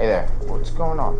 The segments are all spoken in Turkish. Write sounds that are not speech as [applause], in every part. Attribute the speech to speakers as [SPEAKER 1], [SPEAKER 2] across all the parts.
[SPEAKER 1] Hey there, what's going on?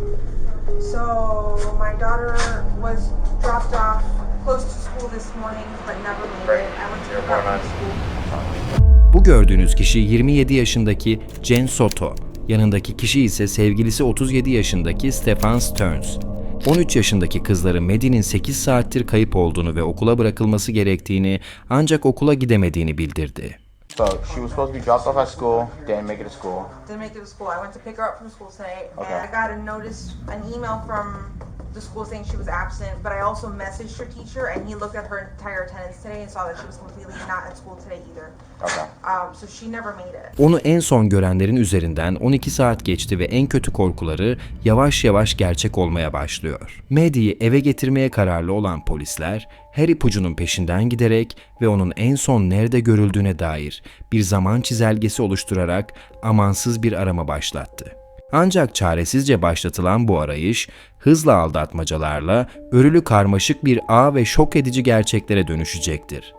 [SPEAKER 2] So my daughter was dropped off close to school this morning, but never made it. I went to pick her up from school.
[SPEAKER 3] Bu gördüğünüz kişi 27 yaşındaki Jen Soto. Yanındaki kişi ise sevgilisi 37 yaşındaki Stefan Stearns. 13 yaşındaki kızları Maddie'nin 8 saattir kayıp olduğunu ve okula bırakılması gerektiğini ancak okula gidemediğini bildirdi.
[SPEAKER 1] So she was supposed to be dropped off at school, didn't make it to school.
[SPEAKER 2] Didn't make it to school. I went to pick her up from school today,
[SPEAKER 1] Okay.
[SPEAKER 2] and I got a notice, an email from the school saying she was absent. But I also messaged her teacher, and he looked at her entire attendance today and saw that she was completely not at school today either.
[SPEAKER 1] Okay.
[SPEAKER 2] Um, so she never made it.
[SPEAKER 3] Onu en son görenlerin üzerinden 12 saat geçti ve en kötü korkuları yavaş yavaş gerçek olmaya başlıyor. Maddie'yi eve getirmeye kararlı olan polisler her ipucunun peşinden giderek ve onun en son nerede görüldüğüne dair bir zaman çizelgesi oluşturarak amansız bir arama başlattı. Ancak çaresizce başlatılan bu arayış hızla aldatmacalarla örülü karmaşık bir ağ ve şok edici gerçeklere dönüşecektir.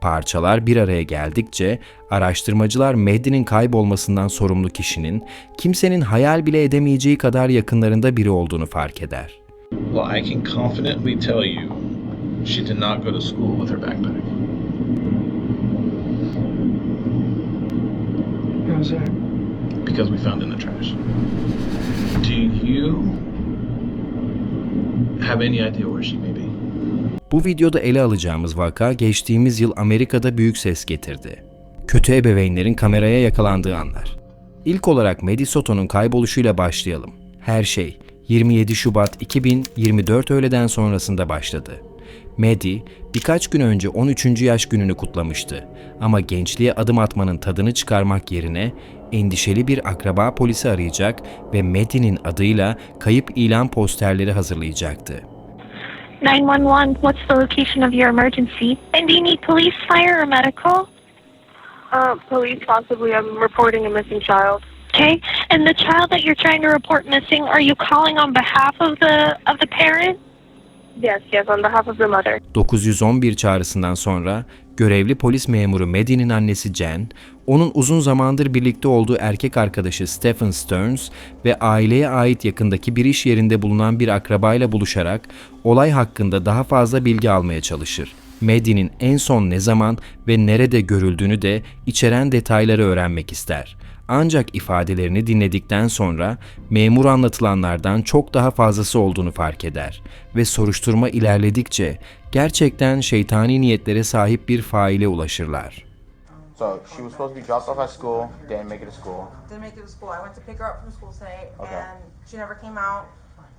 [SPEAKER 3] Parçalar bir araya geldikçe araştırmacılar Mehdi'nin kaybolmasından sorumlu kişinin kimsenin hayal bile edemeyeceği kadar yakınlarında biri olduğunu fark eder.
[SPEAKER 4] Well, I can confidently tell you she did not go to school with her backpack.
[SPEAKER 5] How's that?
[SPEAKER 4] Because we found in the trash. Do you have any idea where she may be?
[SPEAKER 3] Bu videoda ele alacağımız vaka geçtiğimiz yıl Amerika'da büyük ses getirdi. Kötü ebeveynlerin kameraya yakalandığı anlar. İlk olarak Maddie Soto'nun kayboluşuyla başlayalım. Her şey 27 Şubat 2024 öğleden sonrasında başladı. Maddie birkaç gün önce 13. yaş gününü kutlamıştı ama gençliğe adım atmanın tadını çıkarmak yerine endişeli bir akraba polisi arayacak ve Maddie'nin adıyla kayıp ilan posterleri hazırlayacaktı.
[SPEAKER 6] 911, what's the location of your emergency? And do you need police, fire, or medical?
[SPEAKER 7] Uh, police, possibly. I'm reporting a missing child.
[SPEAKER 6] Okay. And the child that you're trying to report missing, are you calling on behalf of the of the parent?
[SPEAKER 7] Yes, yes, on behalf of the mother.
[SPEAKER 3] 911 çağrısından sonra görevli polis memuru Maddie'nin annesi Jen, onun uzun zamandır birlikte olduğu erkek arkadaşı Stephen Stearns ve aileye ait yakındaki bir iş yerinde bulunan bir akrabayla buluşarak olay hakkında daha fazla bilgi almaya çalışır. Maddie'nin en son ne zaman ve nerede görüldüğünü de içeren detayları öğrenmek ister. Ancak ifadelerini dinledikten sonra memur anlatılanlardan çok daha fazlası olduğunu fark eder ve soruşturma ilerledikçe gerçekten şeytani niyetlere sahip bir faile ulaşırlar.
[SPEAKER 1] So she was supposed to be dropped off at school, didn't make it to school.
[SPEAKER 2] Didn't make it to school. I went to pick her up from school today,
[SPEAKER 1] Okay.
[SPEAKER 2] and she never came out.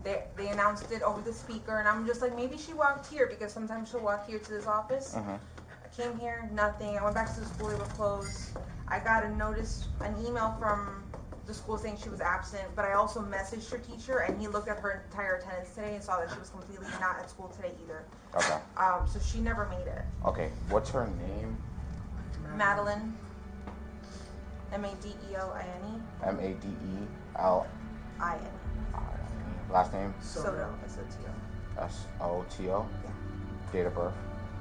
[SPEAKER 2] They, they announced it over the speaker, and I'm just like, maybe she walked here because sometimes she'll walk here to this office. I came here, nothing. I went back to the school, they were closed. I got a notice, an email from the school saying she was absent, but I also messaged her teacher, and he looked at her entire attendance today and saw that she was completely not at school today either.
[SPEAKER 1] Okay.
[SPEAKER 2] Um, so she never made it.
[SPEAKER 1] Okay, what's her name?
[SPEAKER 2] Madeline, M A D E L I N E,
[SPEAKER 1] M A D E L
[SPEAKER 2] I N E.
[SPEAKER 1] last name
[SPEAKER 2] Soto, S O T O.
[SPEAKER 1] S O T O. Yeah. Date of birth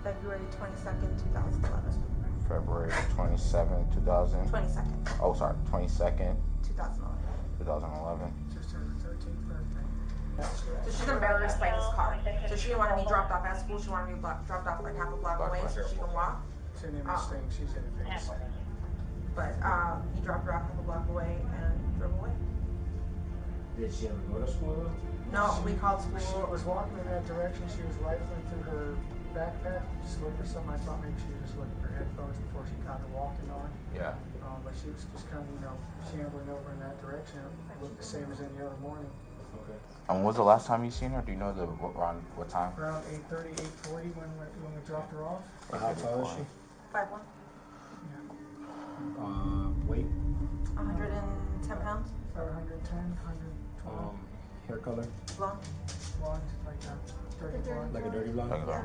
[SPEAKER 2] February 22nd, 2011.
[SPEAKER 1] February 27, 2000.
[SPEAKER 2] 22nd,
[SPEAKER 1] Oh, sorry, 22nd,
[SPEAKER 2] 2011.
[SPEAKER 1] 2011.
[SPEAKER 5] Just her 13th birthday.
[SPEAKER 2] So she's embarrassed by his car. So she didn't want to be dropped off at school. She wanted to be block, dropped off like half a block
[SPEAKER 1] Block
[SPEAKER 2] away
[SPEAKER 1] away.
[SPEAKER 2] so she can walk.
[SPEAKER 5] Her name is Sting. She's in Vegas.
[SPEAKER 2] But um, he dropped her off half a block away and drove away.
[SPEAKER 8] Did she ever go to school though?
[SPEAKER 2] No, we called
[SPEAKER 5] She
[SPEAKER 2] school.
[SPEAKER 5] was walking in that direction. She was rifling through her backpack, just looking for something. I thought maybe she was just looking for headphones before she got to walking on.
[SPEAKER 1] Yeah.
[SPEAKER 5] Um, but she was just kind of, you know, shambling over in that direction. It looked the same as any other morning.
[SPEAKER 8] Okay.
[SPEAKER 1] And when was the last time you seen her? Do you know the what, around what time?
[SPEAKER 5] Around 8:30, 8:40 when we, when we dropped her off.
[SPEAKER 8] How tall is she?
[SPEAKER 2] 5'1",
[SPEAKER 8] Uh, weight?
[SPEAKER 2] 110 pounds,
[SPEAKER 5] 110, 112,
[SPEAKER 8] Um, hair color?
[SPEAKER 2] blonde.
[SPEAKER 5] blonde, like that. Dirty blonde.
[SPEAKER 8] Like a dirty blonde?
[SPEAKER 1] Like that.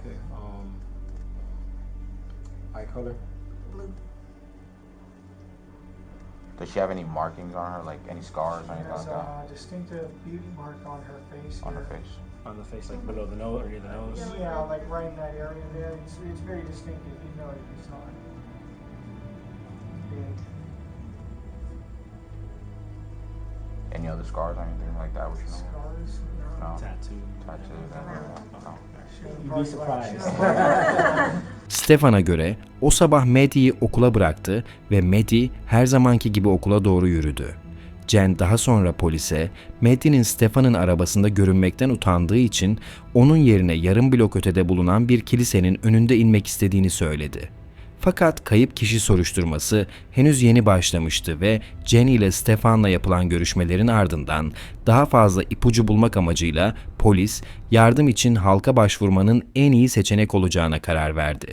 [SPEAKER 8] Okay. Um, eye color?
[SPEAKER 2] Blue.
[SPEAKER 1] Does she have any markings on her, like any scars or anything like that
[SPEAKER 5] a distinctive beauty mark on her face.
[SPEAKER 1] on her face?
[SPEAKER 8] On the face, like below the nose or near the nose?
[SPEAKER 5] Yeah, like right in that area there. It's, it's very distinctive. You know it if you saw it. Big.
[SPEAKER 1] Any other scars or anything like that? Would you know?
[SPEAKER 5] Scars?
[SPEAKER 1] No.
[SPEAKER 8] Tattoo.
[SPEAKER 1] No.
[SPEAKER 5] Would
[SPEAKER 8] You'd be surprised. [laughs]
[SPEAKER 3] Stefan'a göre o sabah Maddie'yi okula bıraktı ve Maddie her zamanki gibi okula doğru yürüdü. Jen daha sonra polise Maddie'nin Stefan'ın arabasında görünmekten utandığı için onun yerine yarım blok ötede bulunan bir kilisenin önünde inmek istediğini söyledi. Fakat kayıp kişi soruşturması henüz yeni başlamıştı ve Jen ile Stefan'la yapılan görüşmelerin ardından daha fazla ipucu bulmak amacıyla polis yardım için halka başvurmanın en iyi seçenek olacağına karar verdi.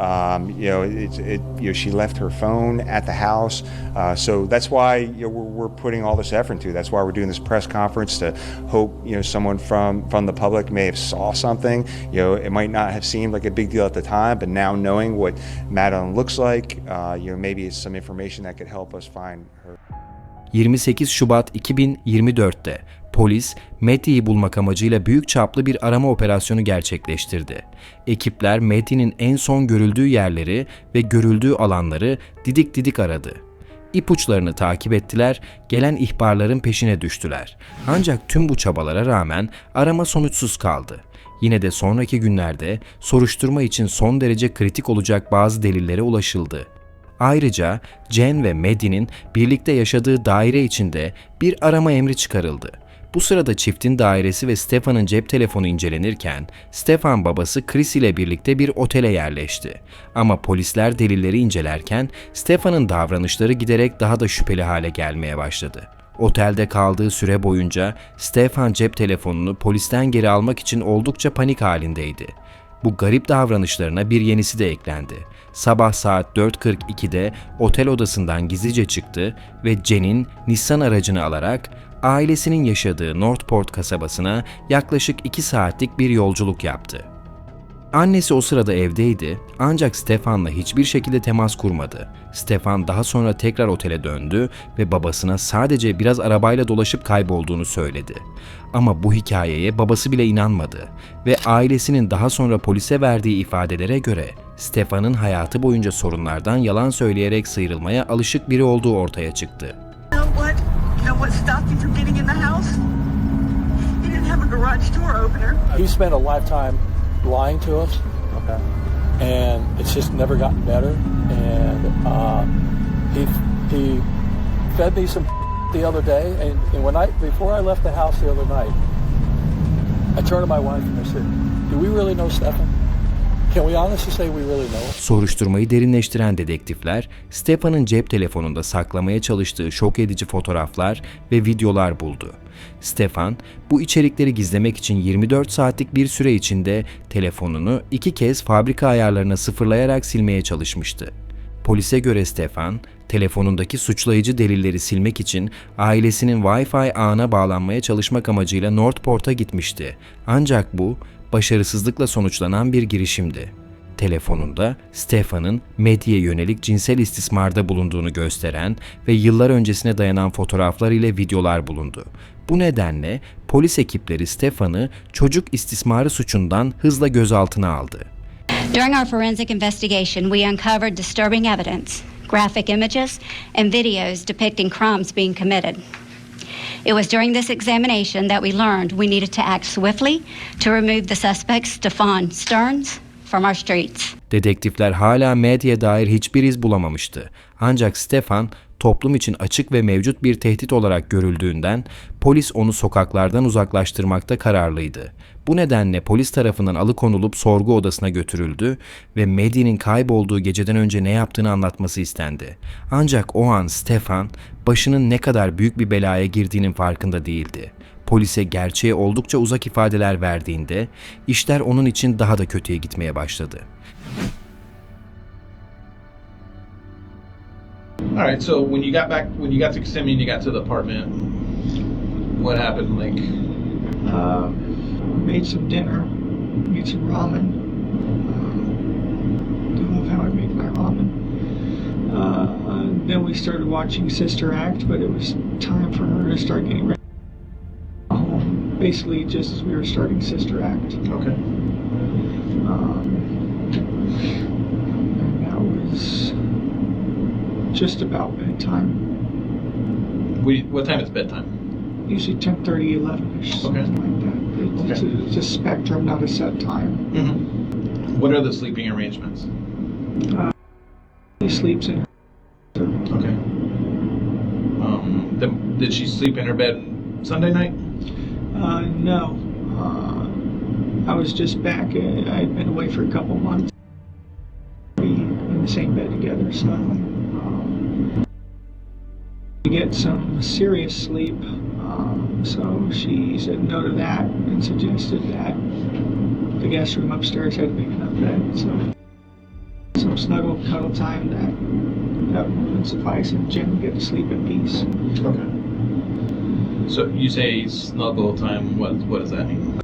[SPEAKER 9] Um, you know, it, it, you know, she left her phone at the house. Uh, so that's why you know, we're, we're putting all this effort into. That's why we're doing this press conference to hope you know someone from from the public may have saw something. You know, it might not have seemed like a big deal at the time, but now knowing what Madeline looks like, uh, you know, maybe it's some information that could help us find her.
[SPEAKER 3] 28 Şubat 2024'te polis Maddie'yi bulmak amacıyla büyük çaplı bir arama operasyonu gerçekleştirdi. Ekipler Maddie'nin en son görüldüğü yerleri ve görüldüğü alanları didik didik aradı. İpuçlarını takip ettiler, gelen ihbarların peşine düştüler. Ancak tüm bu çabalara rağmen arama sonuçsuz kaldı. Yine de sonraki günlerde soruşturma için son derece kritik olacak bazı delillere ulaşıldı. Ayrıca Jen ve Maddie'nin birlikte yaşadığı daire içinde bir arama emri çıkarıldı. Bu sırada çiftin dairesi ve Stefan'ın cep telefonu incelenirken, Stefan babası Chris ile birlikte bir otele yerleşti. Ama polisler delilleri incelerken, Stefan'ın davranışları giderek daha da şüpheli hale gelmeye başladı. Otelde kaldığı süre boyunca Stefan cep telefonunu polisten geri almak için oldukça panik halindeydi. Bu garip davranışlarına bir yenisi de eklendi. Sabah saat 4.42'de otel odasından gizlice çıktı ve Jen'in Nissan aracını alarak ailesinin yaşadığı Northport kasabasına yaklaşık 2 saatlik bir yolculuk yaptı. Annesi o sırada evdeydi ancak Stefan'la hiçbir şekilde temas kurmadı. Stefan daha sonra tekrar otele döndü ve babasına sadece biraz arabayla dolaşıp kaybolduğunu söyledi. Ama bu hikayeye babası bile inanmadı ve ailesinin daha sonra polise verdiği ifadelere göre Stefan'ın hayatı boyunca sorunlardan yalan söyleyerek sıyrılmaya alışık biri olduğu ortaya çıktı.
[SPEAKER 10] What stopped you from getting in the house? You didn't have a garage door opener.
[SPEAKER 11] He spent a lifetime lying to us,
[SPEAKER 8] Okay.
[SPEAKER 11] and it's just never gotten better. And uh, he he fed me some [laughs] the other day, and, and when I before I left the house the other night, I turned to my wife and I said, "Do we really know Stefan?
[SPEAKER 3] Soruşturmayı derinleştiren dedektifler, Stefan'ın cep telefonunda saklamaya çalıştığı şok edici fotoğraflar ve videolar buldu. Stefan, bu içerikleri gizlemek için 24 saatlik bir süre içinde telefonunu iki kez fabrika ayarlarına sıfırlayarak silmeye çalışmıştı. Polise göre Stefan, telefonundaki suçlayıcı delilleri silmek için ailesinin Wi-Fi ağına bağlanmaya çalışmak amacıyla Northport'a gitmişti. Ancak bu başarısızlıkla sonuçlanan bir girişimdi. Telefonunda Stefan'ın medyaya yönelik cinsel istismarda bulunduğunu gösteren ve yıllar öncesine dayanan fotoğraflar ile videolar bulundu. Bu nedenle polis ekipleri Stefan'ı çocuk istismarı suçundan hızla gözaltına aldı.
[SPEAKER 12] During our forensic investigation, we uncovered disturbing evidence, graphic images, and videos depicting crimes being committed. It was during this examination that we learned we needed to act swiftly to remove the suspect, Stefan Stearns, from our streets.
[SPEAKER 3] Dedektifler hala medyaya dair hiçbir iz bulamamıştı. Ancak Stefan toplum için açık ve mevcut bir tehdit olarak görüldüğünden polis onu sokaklardan uzaklaştırmakta kararlıydı. Bu nedenle polis tarafından alıkonulup sorgu odasına götürüldü ve Maddie'nin kaybolduğu geceden önce ne yaptığını anlatması istendi. Ancak o an Stefan başının ne kadar büyük bir belaya girdiğinin farkında değildi. Polise gerçeğe oldukça uzak ifadeler verdiğinde işler onun için daha da kötüye gitmeye başladı.
[SPEAKER 4] All right. So when you got back, when you got to Kissimmee and you got to the apartment, what happened? Like,
[SPEAKER 10] Uh, made some dinner, made some ramen. Uh, don't love how I make my ramen. Uh, then we started watching Sister Act, but it was time for her to start getting ready. Basically, just as we were starting Sister Act.
[SPEAKER 4] okay.
[SPEAKER 10] Um, and that was just about bedtime.
[SPEAKER 4] We, what time is bedtime?
[SPEAKER 10] Usually 10:30, 11ish,
[SPEAKER 4] Okay.
[SPEAKER 10] something like that. It- It's, a, it's a spectrum, not a set time.
[SPEAKER 4] Mm-hmm. What are the sleeping arrangements?
[SPEAKER 10] He sleeps in.
[SPEAKER 4] Okay. Um, the, did she sleep in her bed Sunday night?
[SPEAKER 10] Uh, no. Uh, I was just back. Uh, I'd been away for a couple months. We in the same bed together, so um, get some serious sleep. Um, so she said no to that and suggested that the guest room upstairs had a big enough bed. So some snuggle cuddle time that that would suffice, and Jen would get to sleep in peace.
[SPEAKER 4] Okay. So you say snuggle time. What what does that mean?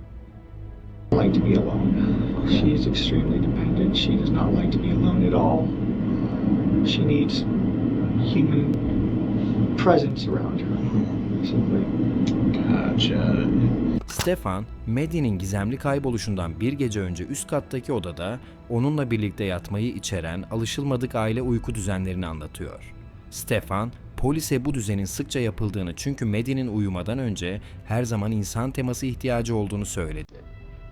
[SPEAKER 10] like to be alone. She is extremely dependent. She does not like to be alone at all. She needs human presence around her. Simply.
[SPEAKER 4] Gotcha.
[SPEAKER 3] Stefan, Maddie'nin gizemli kayboluşundan bir gece önce üst kattaki odada onunla birlikte yatmayı içeren alışılmadık aile uyku düzenlerini anlatıyor. Stefan, polise bu düzenin sıkça yapıldığını çünkü Maddie'nin uyumadan önce her zaman insan teması ihtiyacı olduğunu söyledi.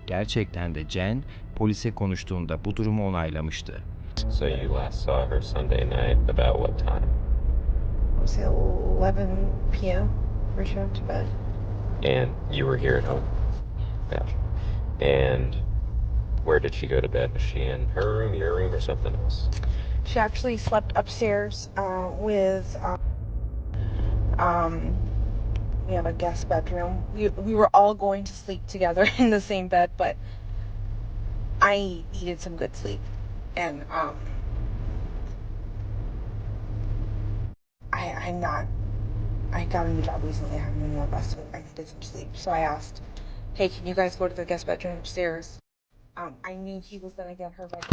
[SPEAKER 3] Gerçekten de Jen, polise konuştuğunda bu durumu onaylamıştı.
[SPEAKER 8] So you last saw her Sunday night about what time?
[SPEAKER 13] Was it 11 p.m. went to bed.
[SPEAKER 8] And you were here at home? Yeah. And where did she go to bed? Was she in her room, your room, or something else?
[SPEAKER 13] She actually slept upstairs uh, with. Um, um, we have a guest bedroom. We, we were all going to sleep together [laughs] in the same bed, but I needed some good sleep, and um, I I'm not. I got a new job recently. I haven't been the best. I needed some sleep, so I asked, "Hey, can you guys go to the guest bedroom upstairs?" Um, I knew he was gonna get her ready.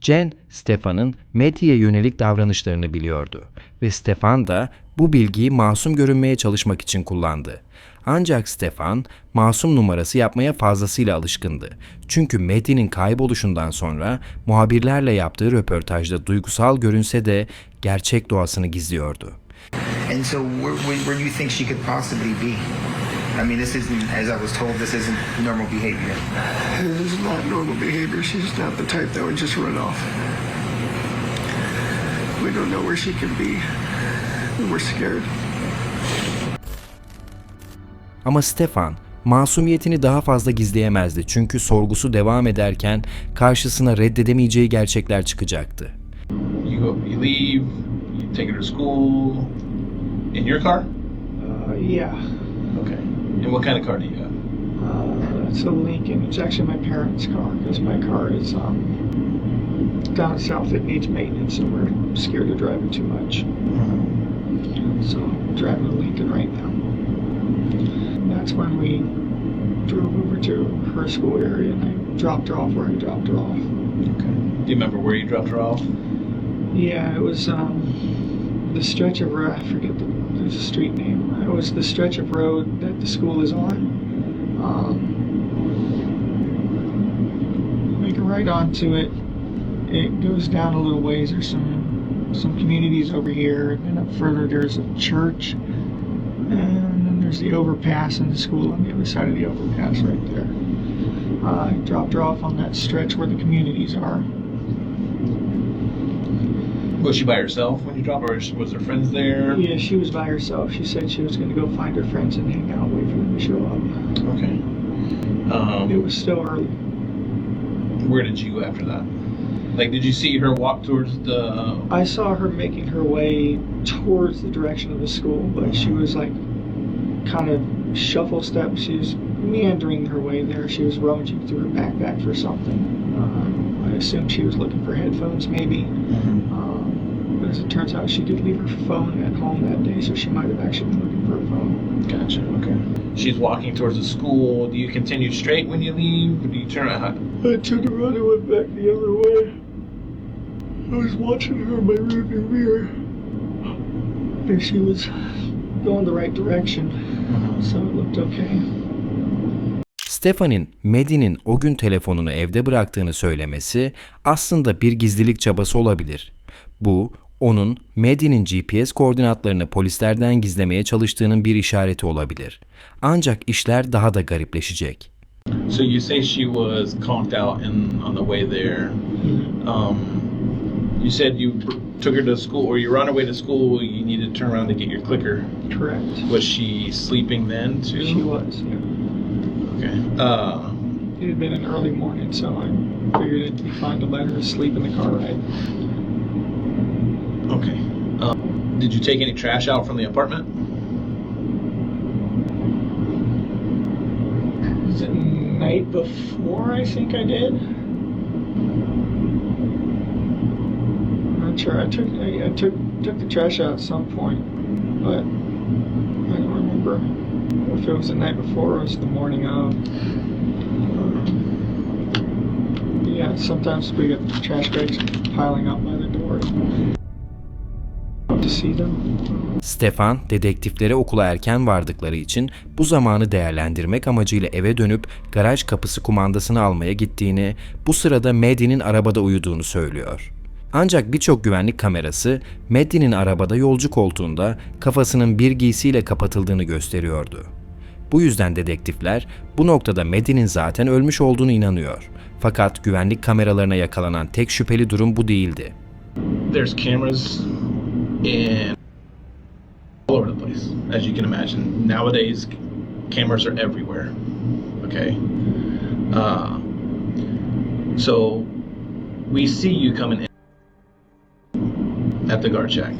[SPEAKER 3] Jen, Stefan'ın Maddie'ye yönelik davranışlarını biliyordu ve Stefan da bu bilgiyi masum görünmeye çalışmak için kullandı. Ancak Stefan, masum numarası yapmaya fazlasıyla alışkındı. Çünkü Maddie'nin kayboluşundan sonra muhabirlerle yaptığı röportajda duygusal görünse de gerçek doğasını gizliyordu.
[SPEAKER 14] And so, where, where, where do you think she could possibly be? I mean, this isn't, as I was told, this isn't normal behavior.
[SPEAKER 15] This is not normal behavior. She's not the type that would just run off. We don't know where she could be. and We're scared.
[SPEAKER 3] Ama Stefan, masumiyetini daha fazla gizleyemezdi çünkü sorgusu devam ederken karşısına reddedemeyeceği gerçekler çıkacaktı.
[SPEAKER 4] You go, you leave. You take her to school. In your car?
[SPEAKER 10] Uh, yeah.
[SPEAKER 4] Okay. And what kind of car do you have?
[SPEAKER 10] Uh, it's a Lincoln. It's actually my parents' car because my car is um, down south. It needs maintenance, and we're scared to drive it too much. So I'm driving a Lincoln right now. That's when we drove over to her school area, and I dropped her off where I dropped her off.
[SPEAKER 4] Okay. Do you remember where you dropped her off?
[SPEAKER 10] Yeah, it was um, the stretch of road. I forget the, the street name. It was the stretch of road that the school is on. Um, make a right onto it. It goes down a little ways. There's some some communities over here, and then up further there's a church, and then there's the overpass and the school on the other side of the overpass right there. Uh, I dropped her off on that stretch where the communities are.
[SPEAKER 4] Was she by herself when you dropped her, or was there friends there?
[SPEAKER 10] Yeah, she was by herself. She said she was going to go find her friends and hang out, wait for them to show up.
[SPEAKER 4] Okay. Um,
[SPEAKER 10] It was still early.
[SPEAKER 4] where did you go after that? Like, did you see her walk towards the?
[SPEAKER 10] I saw her making her way towards the direction of the school, but she was like kind of shuffle step. She was meandering her way there. She was rummaging through her backpack for something. Um, I assumed she was looking for headphones, maybe. Um, but as it turns out, she did leave her phone at home that day, so she might have actually been looking for a phone.
[SPEAKER 4] Gotcha. Okay. She's walking towards the school. Do you continue straight when you leave? Or do you turn around?
[SPEAKER 10] I turned around and went back the other way. I was watching her in my rearview mirror. And she was going the right direction, so it looked okay.
[SPEAKER 3] Stephanie'nin Maddie'nin o gün telefonunu evde bıraktığını söylemesi aslında bir gizlilik çabası olabilir. Bu, onun Maddie'nin GPS koordinatlarını polislerden gizlemeye çalıştığının bir işareti olabilir. Ancak işler daha da garipleşecek.
[SPEAKER 4] So you say she was conked out in on the way there. Um, you said you took her to school, or you were on her way to school. You needed to turn around to get your clicker.
[SPEAKER 10] Correct.
[SPEAKER 4] Was she sleeping then too?
[SPEAKER 10] She was, yeah.
[SPEAKER 4] Okay. Uh,
[SPEAKER 10] It had been an early morning, so I figured it'd be fine to let her sleep in the car ride.
[SPEAKER 4] Okay. Um, did you take any trash out from the apartment?
[SPEAKER 10] The night before, I think I did. I'm not sure. I took I, I took took the trash out at some point, but I don't remember if it was the night before or it was the morning of. Yeah, sometimes we get trash bags piling up by the door. Them.
[SPEAKER 3] Stefan, dedektiflere okula erken vardıkları için bu zamanı değerlendirmek amacıyla eve dönüp garaj kapısı kumandasını almaya gittiğini, bu sırada Maddie'nin arabada uyuduğunu söylüyor. Ancak birçok güvenlik kamerası Maddie'nin arabada yolcu koltuğunda kafasının bir giysiyle kapatıldığını gösteriyordu. Bu yüzden dedektifler bu noktada Maddie'nin zaten ölmüş olduğunu inanıyor. Fakat güvenlik kameralarına yakalanan tek şüpheli durum bu değildi.
[SPEAKER 4] There's cameras in all over the place, as you can imagine. Nowadays, cameras are everywhere. Okay. Uh, so we see you coming in at the guard shack.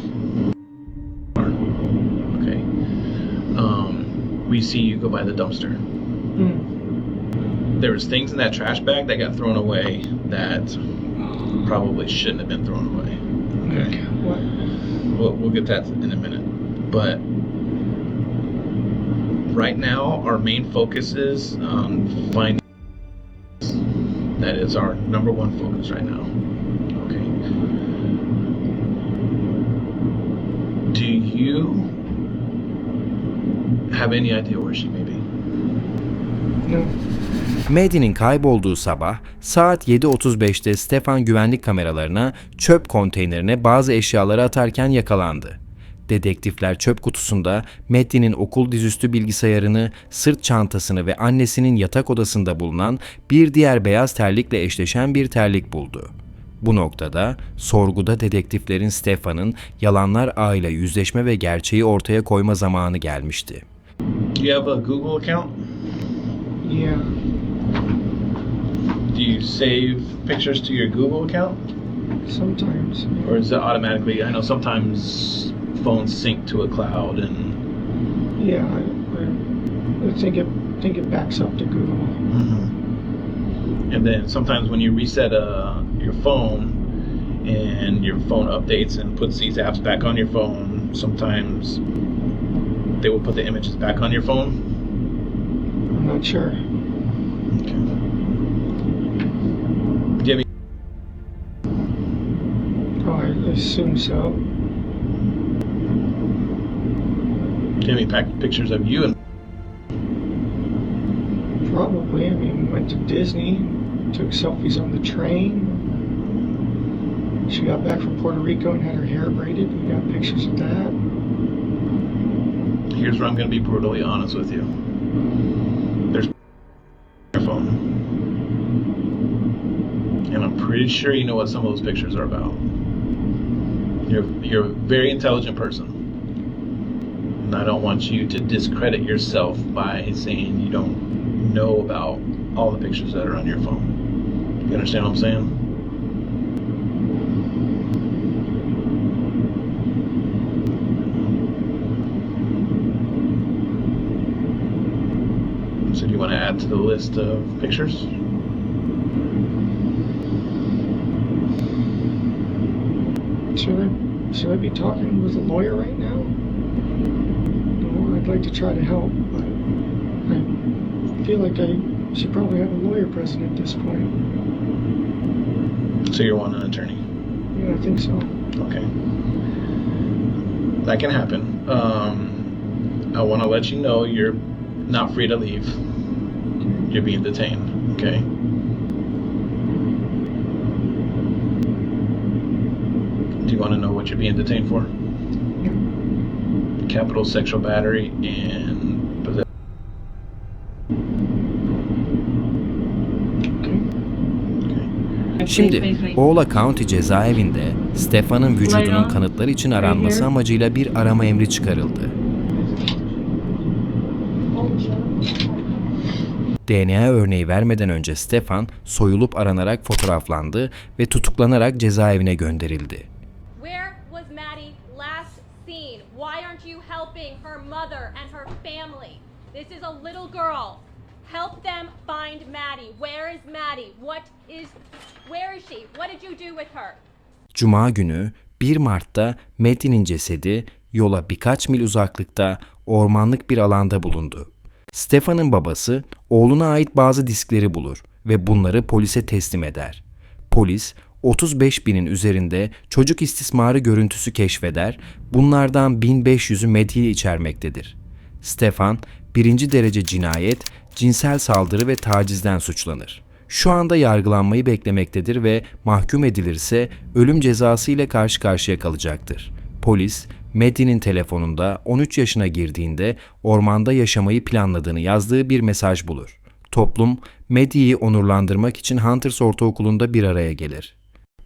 [SPEAKER 4] Okay. Um, we see you go by the dumpster. There was things in that trash bag that got thrown away that probably shouldn't have been thrown away. Okay. We'll, we'll get that in a minute. But right now, our main focus is um, on finding. That is our number one focus right now. Okay. Do you have any idea where she may be?
[SPEAKER 10] No.
[SPEAKER 3] Maddie'nin kaybolduğu sabah saat 7.35'te Stefan güvenlik kameralarına çöp konteynerine bazı eşyaları atarken yakalandı. Dedektifler çöp kutusunda Maddie'nin okul dizüstü bilgisayarını, sırt çantasını ve annesinin yatak odasında bulunan bir diğer beyaz terlikle eşleşen bir terlik buldu. Bu noktada sorguda dedektiflerin Stefan'ın yalanlar ağıyla yüzleşme ve gerçeği ortaya koyma zamanı gelmişti.
[SPEAKER 4] Do you have a Google account?
[SPEAKER 10] Yeah.
[SPEAKER 4] Do you save pictures to your Google account?
[SPEAKER 10] Sometimes.
[SPEAKER 4] Or is it automatically? I know sometimes phones sync to a cloud and
[SPEAKER 10] Yeah, I, I, I think it think it backs up to Google.
[SPEAKER 4] and then sometimes when you reset uh, your phone and your phone updates and puts these apps back on your phone, sometimes they will put the images back on your phone.
[SPEAKER 10] I'm not sure. Assume so.
[SPEAKER 4] any, do you have any pack- pictures of you and
[SPEAKER 10] Probably. I mean, we went to Disney, took selfies on the train. She got back from Puerto Rico and had her hair braided. We got pictures of that.
[SPEAKER 4] here's where I'm going to be brutally honest with you. There's your phone. And I'm pretty sure you know what some of those pictures are about. You're you're a very intelligent person. And I don't want you to discredit yourself by saying you don't know about all the pictures that are on your phone. You understand what I'm saying? So do you want to add to the list of pictures?
[SPEAKER 10] Should I, should I be talking with a lawyer right now? No, I'd like to try to help, but I feel like I should probably have a lawyer present at this point.
[SPEAKER 4] So you want an attorney?
[SPEAKER 10] Yeah, I think so.
[SPEAKER 4] Okay. That can happen. Um, I want to let you know you're not free to leave. You're being detained. Okay. Do you want to know what you're being detained for? Capital sexual battery and possession.
[SPEAKER 3] Şimdi Oğla County cezaevinde Stefan'ın vücudunun kanıtları için aranması amacıyla bir arama emri çıkarıldı. DNA örneği vermeden önce Stefan soyulup aranarak fotoğraflandı ve tutuklanarak cezaevine gönderildi.
[SPEAKER 16] Where was Maddie last seen? Why aren't you helping her mother and her family? This is a little girl. Help them find Maddie. Where is Maddie? What is where is she? What did you do with her?
[SPEAKER 3] Cuma günü 1 Mart'ta Maddie'nin cesedi yola birkaç mil uzaklıkta ormanlık bir alanda bulundu. Stefan'ın babası oğluna ait bazı diskleri bulur ve bunları polise teslim eder. Polis 35 binin üzerinde çocuk istismarı görüntüsü keşfeder, bunlardan 1500'ü Maddie'yi içermektedir. Stefan birinci derece cinayet, cinsel saldırı ve tacizden suçlanır. Şu anda yargılanmayı beklemektedir ve mahkum edilirse ölüm cezası ile karşı karşıya kalacaktır. Polis, Maddie'nin telefonunda 13 yaşına girdiğinde ormanda yaşamayı planladığını yazdığı bir mesaj bulur. Toplum, Maddie'yi onurlandırmak için Hunters Ortaokulu'nda bir araya gelir.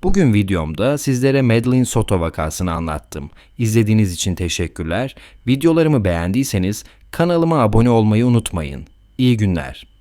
[SPEAKER 3] Bugün videomda sizlere Madeline Soto vakasını anlattım. İzlediğiniz için teşekkürler. Videolarımı beğendiyseniz kanalıma abone olmayı unutmayın. İyi günler.